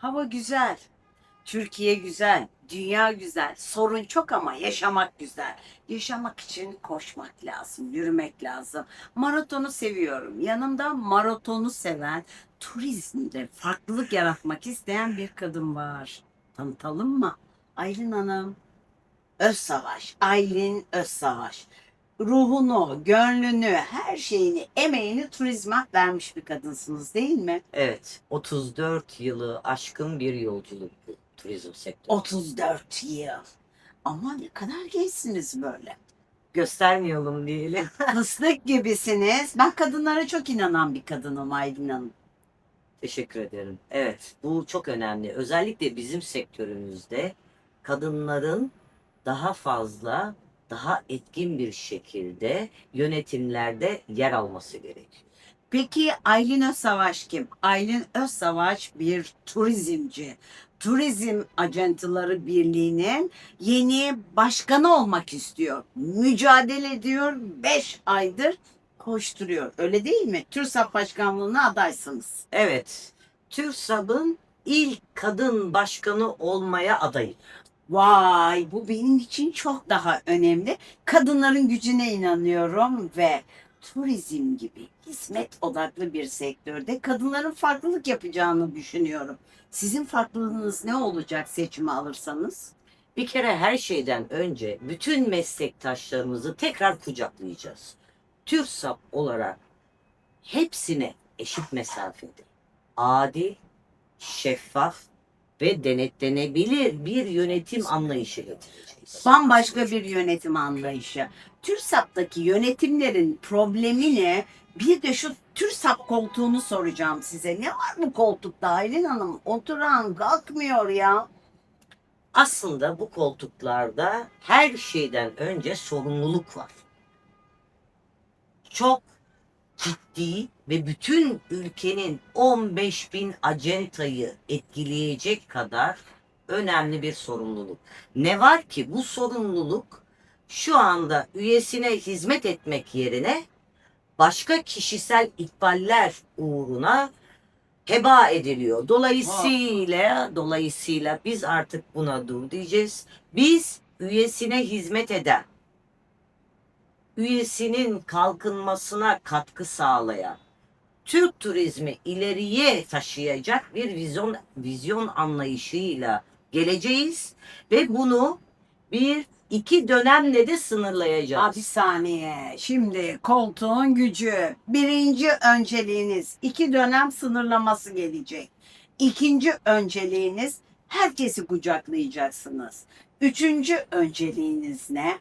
Hava güzel. Türkiye güzel. Dünya güzel. Sorun çok ama yaşamak güzel. Yaşamak için koşmak lazım, yürümek lazım. Maratonu seviyorum. Yanımda maratonu seven, turizmde farklılık yaratmak isteyen bir kadın var. Tanıtalım mı? Aylin Hanım. Özsavaş. Aylin Özsavaş. Ruhunu, gönlünü, her şeyini, emeğini turizme vermiş bir kadınsınız değil mi? Evet, 34 yılı aşkın bir yolculuk bu turizm sektörü. 34 yıl. Ama ne kadar gençsiniz böyle. Göstermeyelim diyelim. Fıstık gibisiniz. Ben kadınlara çok inanan bir kadınım Aylin Hanım. Teşekkür ederim. Evet, bu çok önemli. Özellikle bizim sektörümüzde kadınların daha fazla, daha etkin bir şekilde yönetimlerde yer alması gerekiyor. Peki Aylin Özsavaş kim? Aylin Özsavaş bir turizmci. Turizm Acentıları Birliği'nin yeni başkanı olmak istiyor. Mücadele ediyor. 5 aydır koşturuyor. Öyle değil mi? TÜRSAP Başkanlığı'na adaysınız. Evet, TÜRSAB'ın ilk kadın başkanı olmaya adayım. Vay bu benim için çok daha önemli. Kadınların gücüne inanıyorum ve turizm gibi hizmet odaklı bir sektörde kadınların farklılık yapacağını düşünüyorum. Sizin farklılığınız ne olacak seçimi alırsanız? Bir kere her şeyden önce bütün meslektaşlarımızı tekrar kucaklayacağız. TÜRSAP olarak hepsine eşit mesafede, adil, şeffaf ve denetlenebilir bir yönetim anlayışı getireceğiz. Bambaşka bir yönetim anlayışı. TÜRSAP'taki yönetimlerin problemi ne? Bir de şu TÜRSAP koltuğunu soracağım size. Ne var bu koltukta Aylin Hanım? Oturan kalkmıyor ya. Aslında bu koltuklarda her şeyden önce sorumluluk var. Çok ciddi ve bütün ülkenin 15 bin acentayı etkileyecek kadar önemli bir sorumluluk. Ne var ki bu sorumluluk şu anda üyesine hizmet etmek yerine başka kişisel ikballer uğruna heba ediliyor. Dolayısıyla dolayısıyla biz artık buna dur diyeceğiz. Biz üyesine hizmet eden, üyesinin kalkınmasına katkı sağlayan, Türk turizmi ileriye taşıyacak bir vizyon vizyon anlayışıyla geleceğiz ve bunu bir iki dönemle de sınırlayacağız. Aa, bir saniye. Şimdi koltuğun gücü. Birinci önceliğiniz iki dönem sınırlaması gelecek. İkinci önceliğiniz herkesi kucaklayacaksınız. Üçüncü önceliğiniz ne?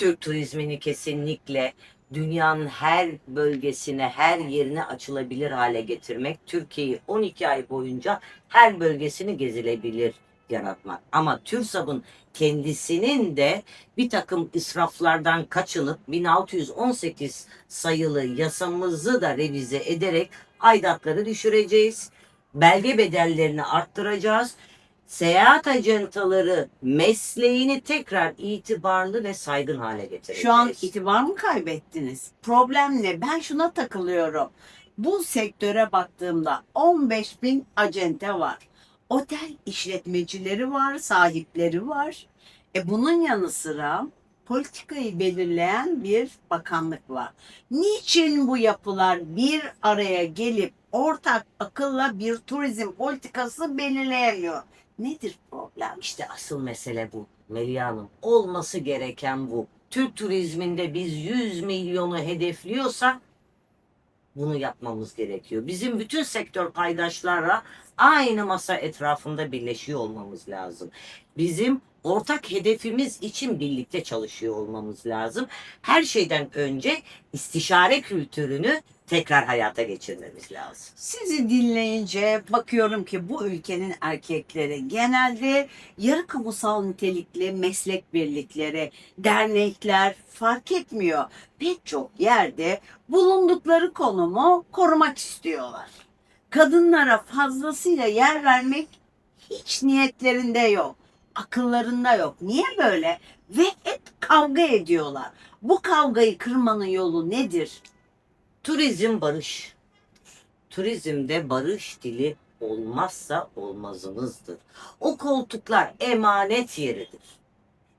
Türk turizmini kesinlikle dünyanın her bölgesine, her yerine açılabilir hale getirmek. Türkiye'yi 12 ay boyunca her bölgesini gezilebilir yaratmak. Ama TÜRSAB'ın kendisinin de bir takım israflardan kaçınıp 1618 sayılı yasamızı da revize ederek aidatları düşüreceğiz. Belge bedellerini arttıracağız. Seyahat ajantaları mesleğini tekrar itibarlı ve saygın hale getireceğiz. Şu an itibar mı kaybettiniz? Problem ne? Ben şuna takılıyorum. Bu sektöre baktığımda 15 bin acente var. Otel işletmecileri var, sahipleri var. E bunun yanı sıra politikayı belirleyen bir bakanlık var. Niçin bu yapılar bir araya gelip ortak akılla bir turizm politikası belirleyemiyor? Nedir problem? İşte asıl mesele bu. Melih Hanım olması gereken bu. Türk turizminde biz 100 milyonu hedefliyorsak bunu yapmamız gerekiyor. Bizim bütün sektör paydaşlarla aynı masa etrafında birleşiyor olmamız lazım. Bizim ortak hedefimiz için birlikte çalışıyor olmamız lazım. Her şeyden önce istişare kültürünü tekrar hayata geçirmemiz lazım. Sizi dinleyince bakıyorum ki bu ülkenin erkekleri genelde yarı kamusal nitelikli meslek birlikleri, dernekler fark etmiyor. Pek çok yerde bulundukları konumu korumak istiyorlar. Kadınlara fazlasıyla yer vermek hiç niyetlerinde yok. Akıllarında yok. Niye böyle? Ve hep kavga ediyorlar. Bu kavgayı kırmanın yolu nedir? Turizm barış. Turizmde barış dili olmazsa olmazımızdır. O koltuklar emanet yeridir.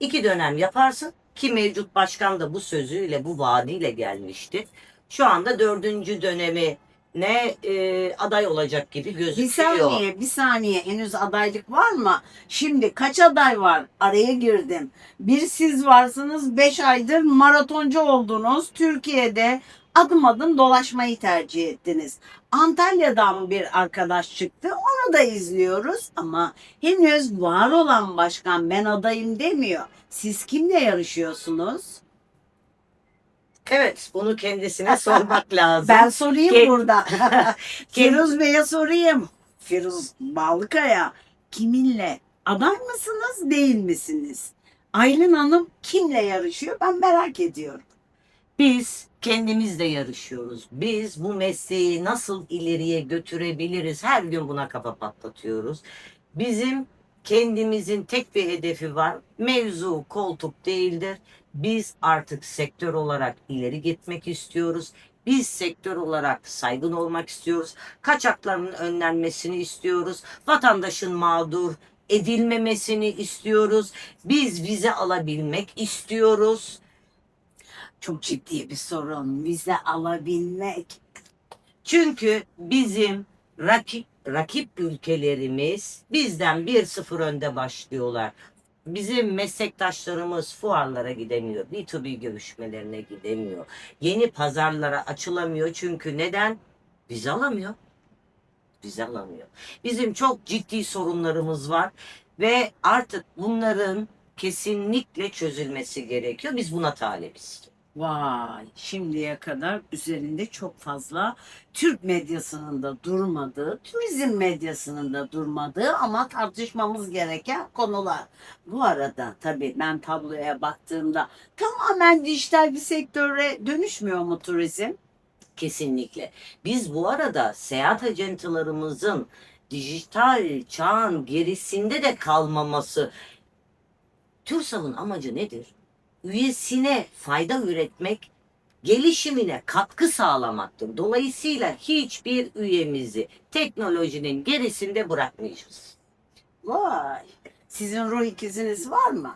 İki dönem yaparsın ki mevcut başkan da bu sözüyle bu vaadiyle gelmişti. Şu anda dördüncü dönemi ne e, aday olacak gibi Bir gözüküyor. saniye, bir saniye. Henüz adaylık var mı? Şimdi kaç aday var? Araya girdim. Bir siz varsınız, beş aydır maratoncu oldunuz. Türkiye'de adım adım dolaşmayı tercih ettiniz. Antalya'dan bir arkadaş çıktı. Onu da izliyoruz ama henüz var olan başkan ben adayım demiyor. Siz kimle yarışıyorsunuz? Evet bunu kendisine sormak lazım. Ben sorayım Ke- burada. Firuz Bey'e sorayım. Firuz Balkaya kiminle? Aday mısınız değil misiniz? Aylin Hanım kimle yarışıyor? Ben merak ediyorum. Biz kendimizle yarışıyoruz. Biz bu mesleği nasıl ileriye götürebiliriz? Her gün buna kafa patlatıyoruz. Bizim kendimizin tek bir hedefi var. Mevzu koltuk değildir. Biz artık sektör olarak ileri gitmek istiyoruz. Biz sektör olarak saygın olmak istiyoruz. Kaçakların önlenmesini istiyoruz. Vatandaşın mağdur edilmemesini istiyoruz. Biz vize alabilmek istiyoruz. Çok ciddi bir sorun. Vize alabilmek. Çünkü bizim rakip rakip ülkelerimiz bizden 1-0 önde başlıyorlar. Bizim meslektaşlarımız fuarlara gidemiyor. B2B görüşmelerine gidemiyor. Yeni pazarlara açılamıyor çünkü neden? Vize alamıyor. Vize alamıyor. Bizim çok ciddi sorunlarımız var ve artık bunların kesinlikle çözülmesi gerekiyor. Biz buna talibiz. Vay şimdiye kadar üzerinde çok fazla Türk medyasının da durmadığı, turizm medyasının da durmadığı ama tartışmamız gereken konular. Bu arada tabii ben tabloya baktığımda tamamen dijital bir sektöre dönüşmüyor mu turizm? Kesinlikle. Biz bu arada seyahat ajantalarımızın dijital çağın gerisinde de kalmaması. TÜRSAV'ın amacı nedir? Üyesine fayda üretmek, gelişimine katkı sağlamaktır. Dolayısıyla hiçbir üyemizi teknolojinin gerisinde bırakmayacağız. Vay. Sizin ruh ikiziniz var mı?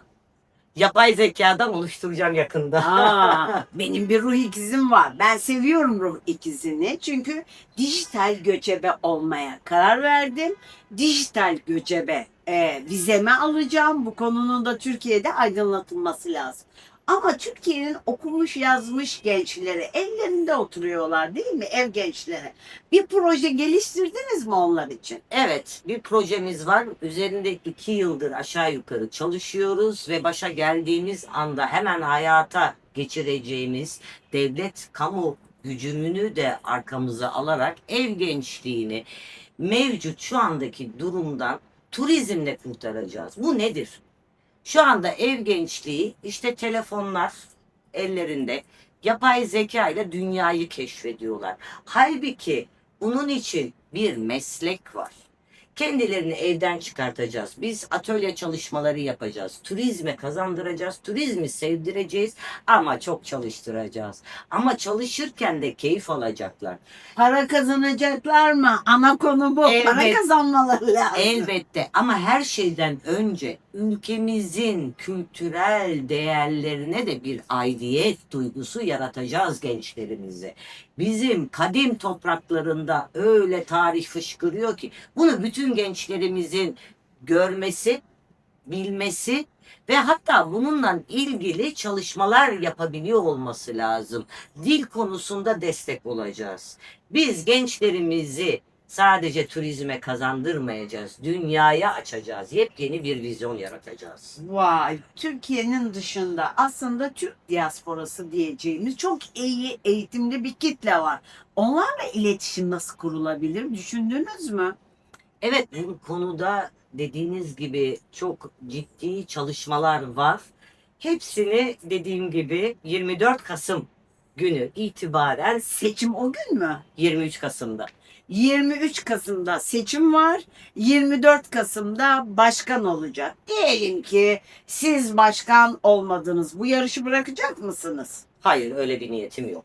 Yapay zekadan oluşturacağım yakında. Aa, benim bir ruh ikizim var. Ben seviyorum ruh ikizini. Çünkü dijital göçebe olmaya karar verdim. Dijital göçebe e, vizemi alacağım. Bu konunun da Türkiye'de aydınlatılması lazım. Ama Türkiye'nin okumuş yazmış gençleri evlerinde oturuyorlar değil mi? Ev gençleri. Bir proje geliştirdiniz mi onlar için? Evet, bir projemiz var. Üzerinde iki yıldır aşağı yukarı çalışıyoruz ve başa geldiğimiz anda hemen hayata geçireceğimiz devlet kamu gücümünü de arkamıza alarak ev gençliğini mevcut şu andaki durumdan turizmle kurtaracağız. Bu nedir? Şu anda ev gençliği işte telefonlar ellerinde yapay zeka ile dünyayı keşfediyorlar. Halbuki bunun için bir meslek var. Kendilerini evden çıkartacağız. Biz atölye çalışmaları yapacağız. Turizme kazandıracağız. Turizmi sevdireceğiz ama çok çalıştıracağız. Ama çalışırken de keyif alacaklar. Para kazanacaklar mı? Ana konu bu. Para Evet. kazanmaları lazım. Elbette ama her şeyden önce ülkemizin kültürel değerlerine de bir aidiyet duygusu yaratacağız gençlerimize. Bizim kadim topraklarında öyle tarih fışkırıyor ki bunu bütün gençlerimizin görmesi, bilmesi ve hatta bununla ilgili çalışmalar yapabiliyor olması lazım. Dil konusunda destek olacağız. Biz gençlerimizi sadece turizme kazandırmayacağız. Dünyaya açacağız. Yepyeni bir vizyon yaratacağız. Vay, Türkiye'nin dışında aslında Türk diasporası diyeceğimiz çok iyi eğitimli bir kitle var. Onlarla iletişim nasıl kurulabilir? Düşündünüz mü? Evet bu konuda dediğiniz gibi çok ciddi çalışmalar var. Hepsini dediğim gibi 24 Kasım günü itibaren Seçim o gün mü? 23 Kasım'da 23 Kasım'da seçim var. 24 Kasım'da başkan olacak. Diyelim ki siz başkan olmadınız. Bu yarışı bırakacak mısınız? Hayır öyle bir niyetim yok.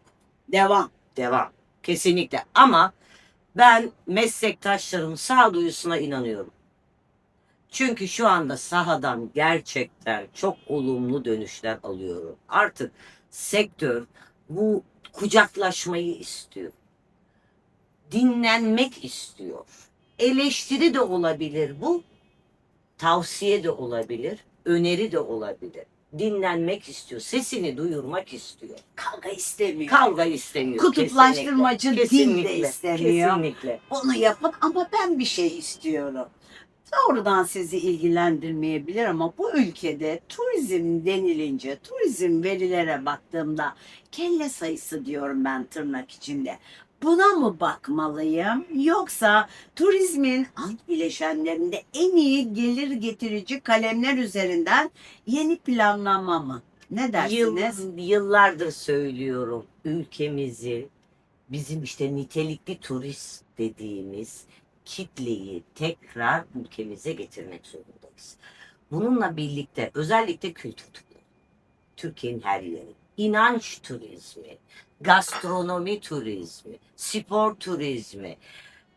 Devam. Devam. Kesinlikle ama Ben meslektaşlarımın sağduyusuna inanıyorum. Çünkü şu anda sahadan gerçekten çok olumlu dönüşler alıyorum. Artık sektör bu kucaklaşmayı istiyor. Dinlenmek istiyor. Eleştiri de olabilir bu. Tavsiye de olabilir. Öneri de olabilir. Dinlenmek istiyor. Sesini duyurmak istiyor. Kavga istemiyor. Kavga istemiyor. Kutuplaştırmacı dil de istemiyor. Kesinlikle. Onu yapın ama ben bir şey istiyorum. Doğrudan sizi ilgilendirmeyebilir ama bu ülkede turizm denilince, turizm verilere baktığımda kelle sayısı diyorum ben tırnak içinde. Buna mı bakmalıyım yoksa turizmin alt bileşenlerinde en iyi gelir getirici kalemler üzerinden yeni planlama mı? Ne dersiniz? Yıl, yıllardır söylüyorum ülkemizi bizim işte nitelikli turist dediğimiz kitleyi tekrar ülkemize getirmek zorundayız. Bununla birlikte özellikle kültür turları, Türkiye'nin her yeri, inanç turizmi, gastronomi turizmi, spor turizmi,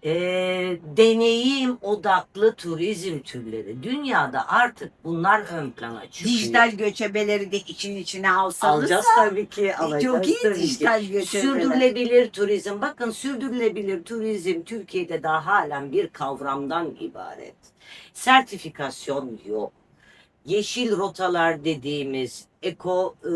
eee, deneyim odaklı turizm türleri. Dünyada artık bunlar ön plana çıkıyor. Dijital göçebeleri de için içine alsanız Alacağız tabii ki. Alacağız çok iyi tabii ki. dijital göçebeler. Sürdürülebilir turizm. Bakın sürdürülebilir turizm Türkiye'de daha halen bir kavramdan ibaret. Sertifikasyon yok. Yeşil rotalar dediğimiz eko e,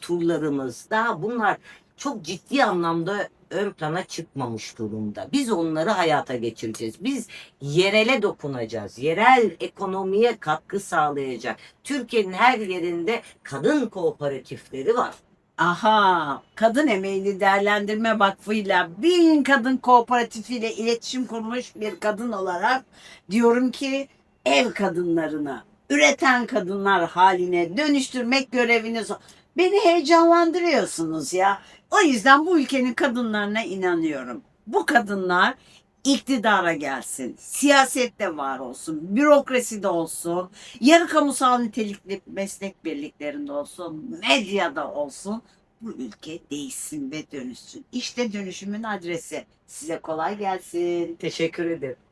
turlarımız daha bunlar çok ciddi anlamda ön plana çıkmamış durumda. Biz onları hayata geçireceğiz. Biz yerele dokunacağız. Yerel ekonomiye katkı sağlayacak. Türkiye'nin her yerinde kadın kooperatifleri var. Aha, Kadın Emeğini Değerlendirme Vakfı'yla bin kadın kooperatifiyle iletişim kurmuş bir kadın olarak diyorum ki ev kadınlarını üreten kadınlar haline dönüştürmek göreviniz. Beni heyecanlandırıyorsunuz ya. O yüzden bu ülkenin kadınlarına inanıyorum. Bu kadınlar iktidara gelsin, siyasette var olsun, bürokraside olsun, yarı kamusal nitelikli meslek birliklerinde olsun, medyada olsun bu ülke değişsin ve dönüşsün. İşte dönüşümün adresi. Size kolay gelsin. Teşekkür ederim.